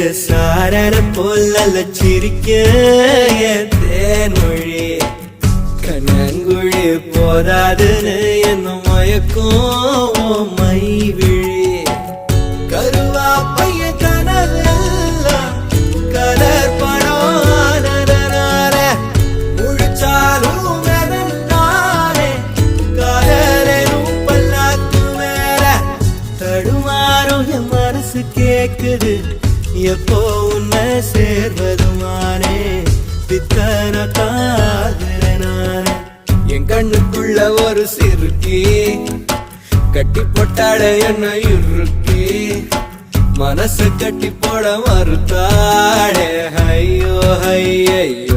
சாரண போல சிரிக்க தேன்மொழி கண்ணங்குழி போதாதுன்னு என்ன மயக்கும் மை விழி. கருவா பைய கனவெல்லாம் கலர் படம் முழிச்சாலும் தடுமாறும் என் மனசு கேக்குது. எப்போ உன்னை சேர்வதுமானே? பித்தன தாகுற நானே என் கண்ணுக்குள்ள ஒரு சிறுக்கி. கட்டி போட்டாட என்ன இறுக்கி மனசு கட்டி போட மறுத்தாடே ஐயோ ஐயோ